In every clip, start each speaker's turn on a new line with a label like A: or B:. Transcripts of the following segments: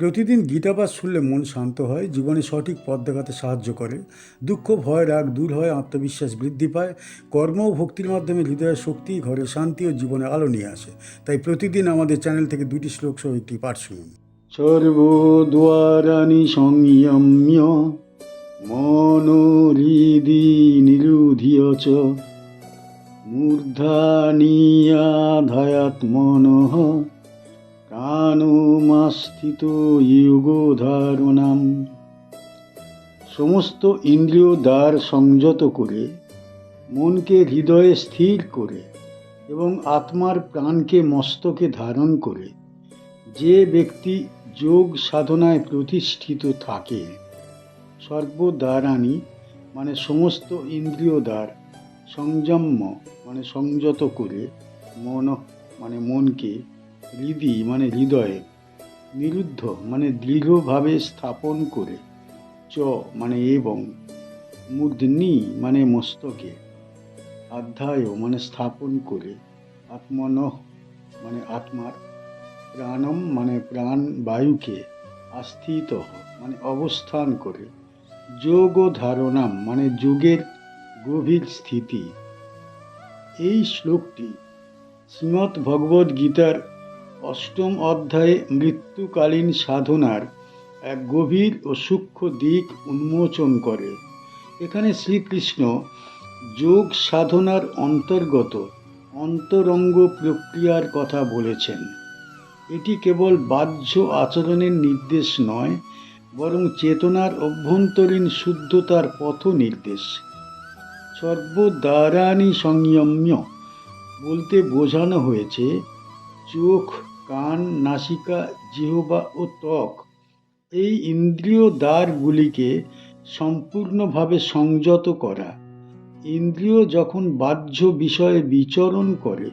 A: প্রতিদিন গীতাপাঠ শুনলে মন শান্ত হয়, জীবনে সঠিক পথ দেখাতে সাহায্য করে। দুঃখ, ভয়, রাগ দূর হয়, আত্মবিশ্বাস বৃদ্ধি পায়। কর্ম ও ভক্তির মাধ্যমে হৃদয়ের শক্তি, ঘরে শান্তি ও জীবনে আলো নিয়ে আসে। তাই প্রতিদিন আমাদের চ্যানেল থেকে দুটি শ্লোক সহ একটি পাঠ শুনুন। সর্বদ্বারানি সংযম্য মনোহৃদি নিরুধিয় চ, মূর্ধানিয়াধায়াত্মনঃ প্রাণমাস্থিত ইয়োগধারণাম সমস্ত ইন্দ্রিয় দ্বার সংযত করে, মনকে হৃদয়ে স্থির করে এবং আত্মার প্রাণকে মস্তকে ধারণ করে, যে ব্যক্তি যোগ সাধনায় প্রতিষ্ঠিত থাকে সর্বদ্বারানি মানে সমস্ত ইন্দ্রিয় দ্বার সংযম্য মানে সংযত করে মন মানে মনকে হৃদি মানে হৃদয়ে নিরুদ্ধ মানে দৃঢ়ভাবে স্থাপন করে, চ মানে এবং মূর্ধনি মানে মস্তকে অধ্যায় মানে স্থাপন করে, আত্মন মানে আত্মার, প্রাণম মানে প্রাণ বায়ুকে আস্থিত মানে অবস্থান করে যোগ ধারণাম মানে যোগের গভীর স্থিতি। এই শ্লোকটি শ্রীমৎ ভগবদ গীতার অষ্টম অধ্যায়ে মৃত্যুকালীন সাধনার এক গভীর ও সূক্ষ্ম দিক উন্মোচন করে। এখানে শ্রীকৃষ্ণ যোগ সাধনার অন্তর্গত অন্তরঙ্গ প্রক্রিয়ার কথা বলেছেন। এটি কেবল বাহ্য আচরণের নির্দেশ নয়, বরং চেতনার অভ্যন্তরীণ শুদ্ধতার পথ নির্দেশ। সর্বদ্বারানি সংযম্য বলতে বোঝানো হয়েছে, চোখ কান, নাসিকা, জিহবা ও ত্বক এই ইন্দ্রিয় দ্বারগুলিকে সম্পূর্ণভাবে সংযত করা। ইন্দ্রিয় যখন বাহ্য বিষয়ে বিচরণ করে,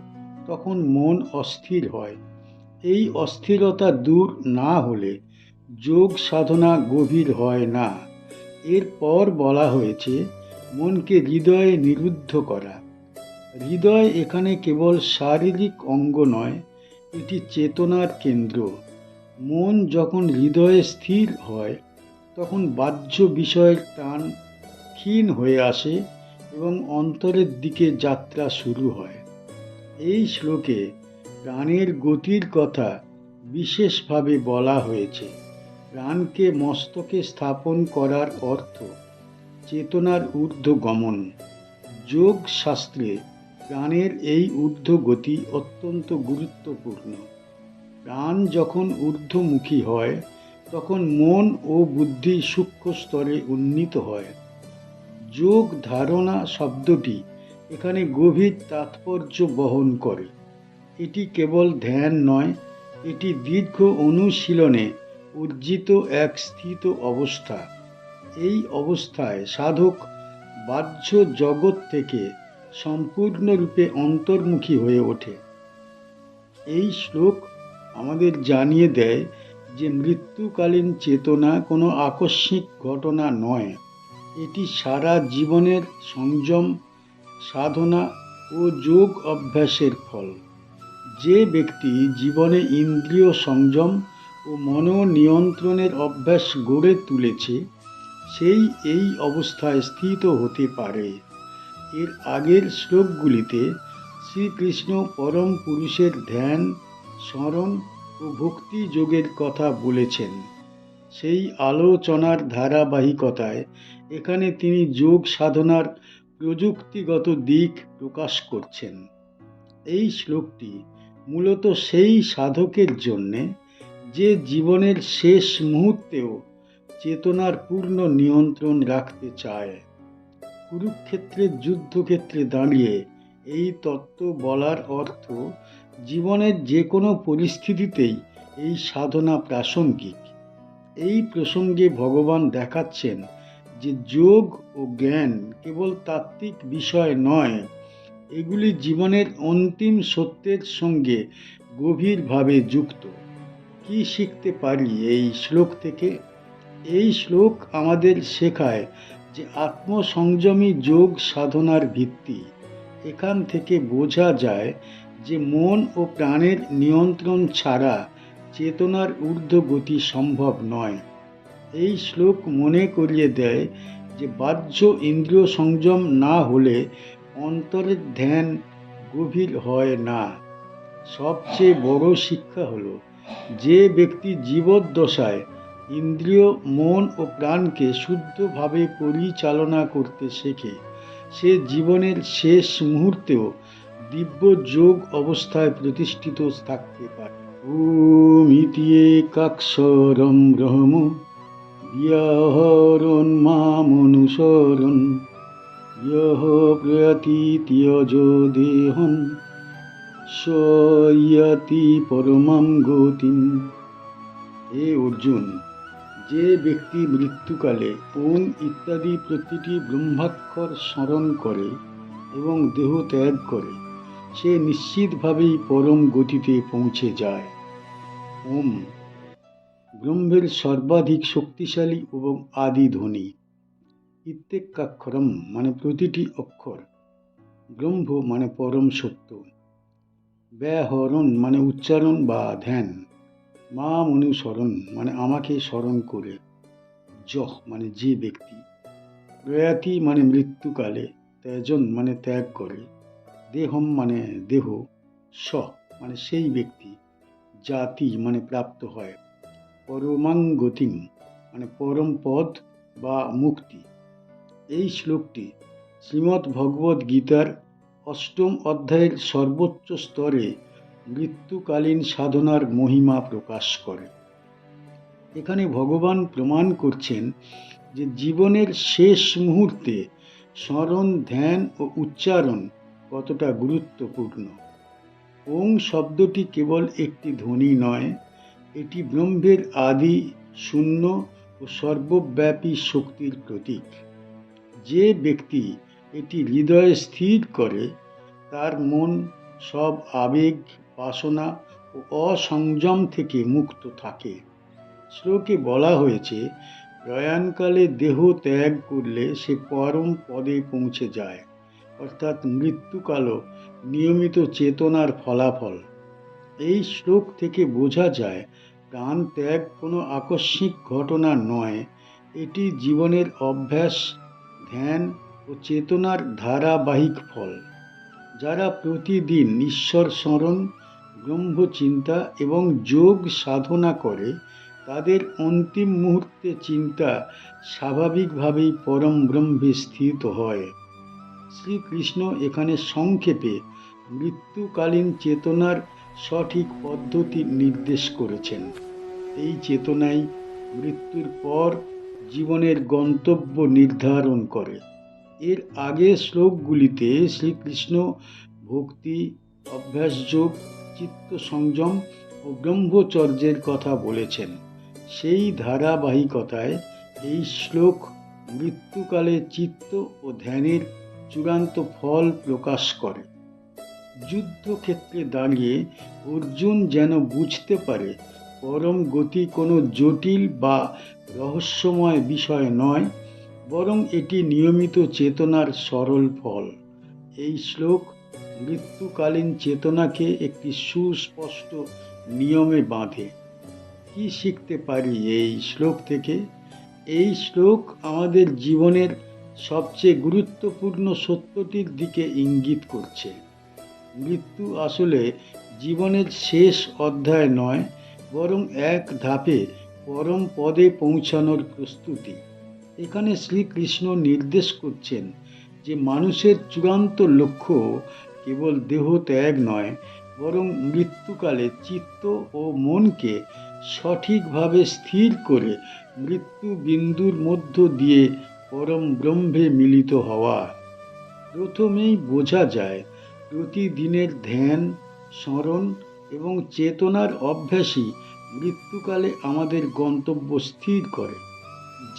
A: তখন মন অস্থির হয়। এই অস্থিরতা দূর না হলে যোগ সাধনা গভীর হয় না। এরপর বলা হয়েছে, মনকে হৃদয়ে নিরুদ্ধ করা। হৃদয় এখানে কেবল শারীরিক অঙ্গ নয় এটি চেতনার কেন্দ্র। মন যখন হৃদয়ে স্থির হয়, তখন বাহ্য বিষয়ের টান ক্ষীণ হয়ে আসে এবং অন্তরের দিকে যাত্রা শুরু হয়। এই শ্লোকে প্রাণের গতির কথা বিশেষভাবে বলা হয়েছে। প্রাণকে মস্তকে স্থাপন করার অর্থ চেতনার ঊর্ধ্ব গমন যোগ শাস্ত্রে প্রাণের এই ঊর্ধ্ব গতি অত্যন্ত গুরুত্বপূর্ণ। প্রাণ যখন ঊর্ধ্বমুখী হয়, তখন মন ও বুদ্ধি সূক্ষ্ম স্তরে উন্নীত হয়। যোগ ধারণা শব্দটি এখানে গভীর তাৎপর্য বহন করে। এটি কেবল ধ্যান নয়, এটি দীর্ঘ অনুশীলনে অর্জিত এক স্থিত অবস্থা। এই অবস্থায় সাধক বাহ্য জগৎ থেকে সম্পূর্ণরূপে অন্তর্মুখী হয়ে ওঠে। এই শ্লোক আমাদের জানিয়ে দেয় যে মৃত্যুকালীন চেতনা কোনো আকস্মিক ঘটনা নয়। এটি সারা জীবনের সংযম, সাধনা ও যোগ অভ্যাসের ফল। যে ব্যক্তি জীবনে ইন্দ্রিয় সংযম ও মনোনিয়ন্ত্রণের অভ্যাস গড়ে তুলেছে, সেই এই অবস্থায় স্থিত হতে পারে। এর আগের শ্লোকগুলিতে শ্রীকৃষ্ণ পরম পুরুষের ধ্যান, স্মরণ ও ভক্তি যোগের কথা বলেছেন। সেই আলোচনার ধারাবাহিকতায় এখানে তিনি যোগ সাধনার প্রযুক্তিগত দিক প্রকাশ করছেন। এই শ্লোকটি মূলত সেই সাধকের জন্যে যে জীবনের শেষ মুহূর্তেও চেতনার পূর্ণ নিয়ন্ত্রণ রাখতে চায়। কুরুক্ষেত্রের যুদ্ধক্ষেত্রে দাঁড়িয়ে এই তত্ত্ব বলার অর্থ জীবনের যে কোনো পরিস্থিতিতেই এই সাধনা প্রাসঙ্গিক। এই প্রসঙ্গে ভগবান দেখাচ্ছেন যে যোগ ও জ্ঞান কেবল তাত্ত্বিক বিষয় নয়, এগুলি জীবনের অন্তিম সত্যের সঙ্গে গভীরভাবে যুক্ত। কি শিখতে পারি এই শ্লোক থেকে? এই শ্লোক আমাদের শেখায় যে আত্মসংযমী যোগ সাধনার ভিত্তি। এখান থেকে বোঝা যায় যে মন ও প্রাণের নিয়ন্ত্রণ ছাড়া চেতনার ঊর্ধ্বগতি সম্ভব নয়। এই শ্লোক মনে করিয়ে দেয় যে বাহ্য ইন্দ্রিয় সংযম না হলে অন্তরের ধ্যান গভীর হয় না। সবচেয়ে বড় শিক্ষা হলো যে ব্যক্তি জীবদ্দশায় ইন্দ্রিয়, মন ও প্রাণকে শুদ্ধভাবে পরিচালনা করতে শেখে। সে জীবনের শেষ মুহূর্তেও দিব্য যোগ অবস্থায় প্রতিষ্ঠিত থাকতে পারে। ওম ইতি একাক্ষরম ব্রহ্ম বিহরণ মামনুসরণ ইহ প্রয়াতি তিয়জ দেহম সয়াতি পরমাম গতিম হে অর্জুন যে ব্যক্তি মৃত্যুকালে ওম ইত্যাদি প্রতিটি ব্রহ্মাক্ষর স্মরণ করে এবং দেহ ত্যাগ করে, সে নিশ্চিতভাবেই পরম গতিতে পৌঁছে যায়। ওম। ব্রহ্মের সর্বাধিক শক্তিশালী এবং আদি ধ্বনি। ইত্যেকাক্ষরম মানে প্রতিটি অক্ষর। ব্রহ্ম মানে পরম সত্য। ব্যাহরণ মানে উচ্চারণ বা ধ্যান। মা মনু স্মরণ মানে আমাকে স্মরণ করে, যহ মানে যে ব্যক্তি প্রয়াতি মানে মৃত্যুকালে ত্যাজন মানে ত্যাগ করে, দেহম মানে দেহ স মানে সেই ব্যক্তি জাতি মানে প্রাপ্ত হয় পরমাঙ্গতিম মানে পরম পদ বা মুক্তি। এই শ্লোকটি শ্রীমদ্ ভগবদ্ গীতার অষ্টম অধ্যায়ের সর্বোচ্চ স্তরে মৃত্যুকালীন সাধনার মহিমা প্রকাশ করে। এখানে ভগবান প্রমাণ করছেন যে জীবনের শেষ মুহূর্তে স্মরণ, ধ্যান ও উচ্চারণ কতটা গুরুত্বপূর্ণ। ওং শব্দটি কেবল একটি ধ্বনি নয়, এটি ব্রহ্মের আদি, শূন্য ও সর্বব্যাপী শক্তির প্রতীক। যে ব্যক্তি এটি হৃদয়ে স্থির করে, তার মন সব আবেগ বাসনা ও অসংযম থেকে মুক্ত থাকে। শ্লোকে বলা হয়েছে, প্রয়াণকালে দেহ ত্যাগ করলে সে পরম পদে পৌঁছে যায়। অর্থাৎ মৃত্যুকালও নিয়মিত চেতনার ফলাফল। এই শ্লোক থেকে বোঝা যায়, প্রাণ ত্যাগ কোনো আকস্মিক ঘটনা নয়। এটি জীবনের অভ্যাস, ধ্যান ও চেতনার ধারাবাহিক ফল। যারা প্রতিদিন ঈশ্বর স্মরণ ব্রহ্মচিন্তা এবং যোগ সাধনা করে, তাদের অন্তিম মুহূর্তে চিন্তা স্বাভাবিকভাবেই পরম ব্রহ্মে স্থিত হয়। শ্রীকৃষ্ণ এখানে সংক্ষেপে মৃত্যুকালীন চেতনার সঠিক পদ্ধতি নির্দেশ করেছেন। এই চেতনাই মৃত্যুর পর জীবনের গন্তব্য নির্ধারণ করে। এর আগে শ্লোকগুলিতে শ্রীকৃষ্ণ ভক্তি, অভ্যাসযোগ চিত্ত সংযম ও ব্রহ্মচর্যের কথা বলেছেন। সেই ধারাবাহিকতায় এই শ্লোক মৃত্যুকালে চিত্ত ও ধ্যানের চূড়ান্ত ফল প্রকাশ করে। যুদ্ধক্ষেত্রে দাঁড়িয়ে অর্জুন যেন বুঝতে পারে, পরম গতি কোনো জটিল বা রহস্যময় বিষয় নয়, বরং এটি নিয়মিত চেতনার সরল ফল। এই শ্লোক মৃত্যুকালীন চেতনাকে একটি সুস্পষ্ট নিয়মে বাঁধে। কি শিখতে পারি এই শ্লোক থেকে? এই শ্লোক আমাদের জীবনের সবচেয়ে গুরুত্বপূর্ণ সত্যটির দিকে ইঙ্গিত করছে। মৃত্যু আসলে জীবনের শেষ অধ্যায় নয়, বরং এক ধাপে পরম পদে পৌঁছানোর প্রস্তুতি। এখানে শ্রীকৃষ্ণ নির্দেশ করছেন যে মানুষের চূড়ান্ত লক্ষ্য কেবল দেহ ত্যাগ নয়, বরং মৃত্যুকালে চিত্ত ও মনকে সঠিকভাবে স্থির করে মৃত্যু বিন্দুর মধ্য দিয়ে পরম ব্রহ্মে মিলিত হওয়া। প্রথমেই বোঝা যায়, প্রতিদিনের ধ্যান, স্মরণ এবং চেতনার অভ্যাসই মৃত্যুকালে আমাদের গন্তব্য স্থির করে।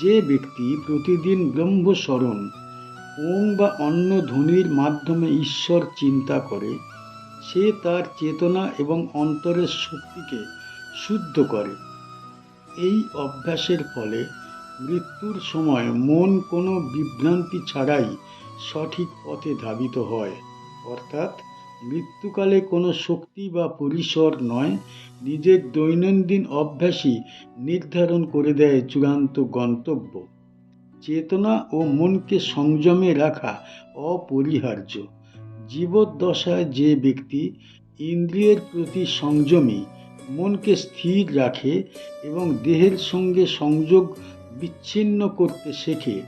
A: যে ব্যক্তি প্রতিদিন ব্রহ্মস্মরণ ওং বা অন্য ধ্বনির মাধ্যমে ঈশ্বর চিন্তা করে, সে তার চেতনা এবং অন্তরের শক্তিকে শুদ্ধ করে। এই অভ্যাসের ফলে মৃত্যুর সময় মন কোনো বিভ্রান্তি ছাড়াই সঠিক পথে ধাবিত হয়। অর্থাৎ মৃত্যুকালে কোনো শক্তি বা পরিসর নয়, নিজের দৈনন্দিন অভ্যাসই নির্ধারণ করে দেয় চূড়ান্ত গন্তব্য। চেতনা ও মনকে সংযমে রাখা অপরিহার্য। জীবদ্দশায় যে ব্যক্তি ইন্দ্রিয়ের প্রতি সংযমী, মনকে স্থির রাখে এবং দেহের সঙ্গে সংযোগ বিচ্ছিন্ন করতে শেখে,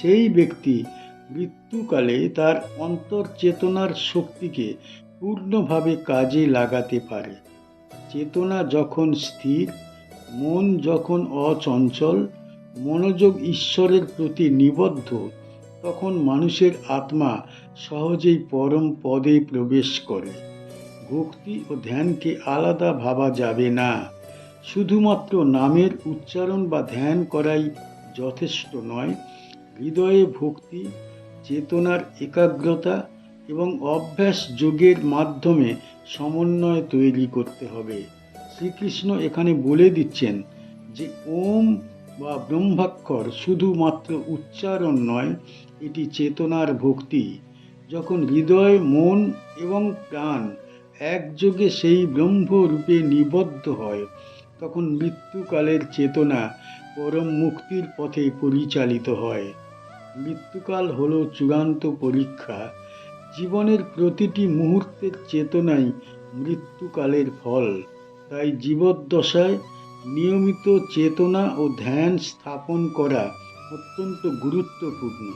A: সেই ব্যক্তি মৃত্যুকালে তার অন্তর্চেতনার শক্তিকে পূর্ণভাবে কাজে লাগাতে পারে। চেতনা যখন স্থির, মন যখন অচঞ্চল মনোযোগ ঈশ্বরের প্রতি নিবদ্ধ, তখন মানুষের আত্মা সহজেই পরম পদে প্রবেশ করে। ভক্তি ও ধ্যানকে আলাদা ভাবা যাবে না। শুধুমাত্র নামের উচ্চারণ বা ধ্যান করাই যথেষ্ট নয়, হৃদয়ে ভক্তি, চেতনার একাগ্রতা এবং অভ্যাস যোগের মাধ্যমে সমন্বয় তৈরি করতে হবে। শ্রীকৃষ্ণ এখানে বলে দিচ্ছেন যে, ওম বা ব্রহ্মাক্ষর শুধুমাত্র উচ্চারণ নয়, এটি চেতনার ভক্তি। যখন হৃদয়, মন এবং প্রাণ একযোগে সেই ব্রহ্মরূপে নিবদ্ধ হয়, তখন মৃত্যুকালের চেতনা পরম মুক্তির পথে পরিচালিত হয়। মৃত্যুকাল হল চূড়ান্ত পরীক্ষা। জীবনের প্রতিটি মুহূর্তের চেতনাই মৃত্যুকালের ফল। তাই জীবদ্দশায় নিয়মিত চেতনা ও ধ্যান স্থাপন করা অত্যন্ত গুরুত্বপূর্ণ।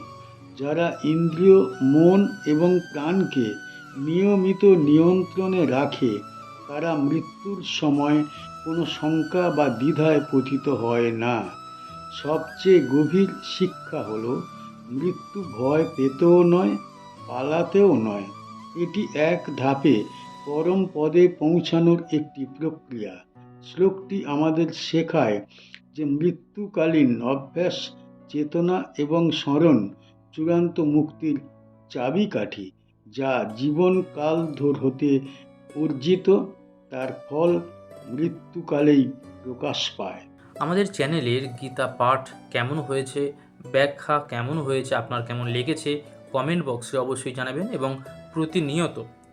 A: যারা ইন্দ্রিয়, মন এবং প্রাণকে নিয়মিত নিয়ন্ত্রণে রাখে, তারা মৃত্যুর সময় কোনো শঙ্কা বা দ্বিধায় পতিত হয় না। সবচেয়ে গভীর শিক্ষা হল, মৃত্যু ভয় পেতেও নয়, পালাতেও নয়। এটি এক ধাপে পরম পদে পৌঁছানোর একটি প্রক্রিয়া। শ্লোকটি আমাদের শেখায় যে মৃত্যুকালীন অভ্যাস, চেতনা এবং স্মরণ চূড়ান্ত মুক্তির চাবিকাঠি যা জীবনকাল ধর হতে অর্জিত, তার ফল মৃত্যুকালেই প্রকাশ পায়।
B: আমাদের চ্যানেলের গীতা পাঠ কেমন হয়েছে, ব্যাখ্যা কেমন হয়েছে, আপনার কেমন লেগেছে, কমেন্ট বক্সে অবশ্যই জানাবেন এবং প্রতিনিয়ত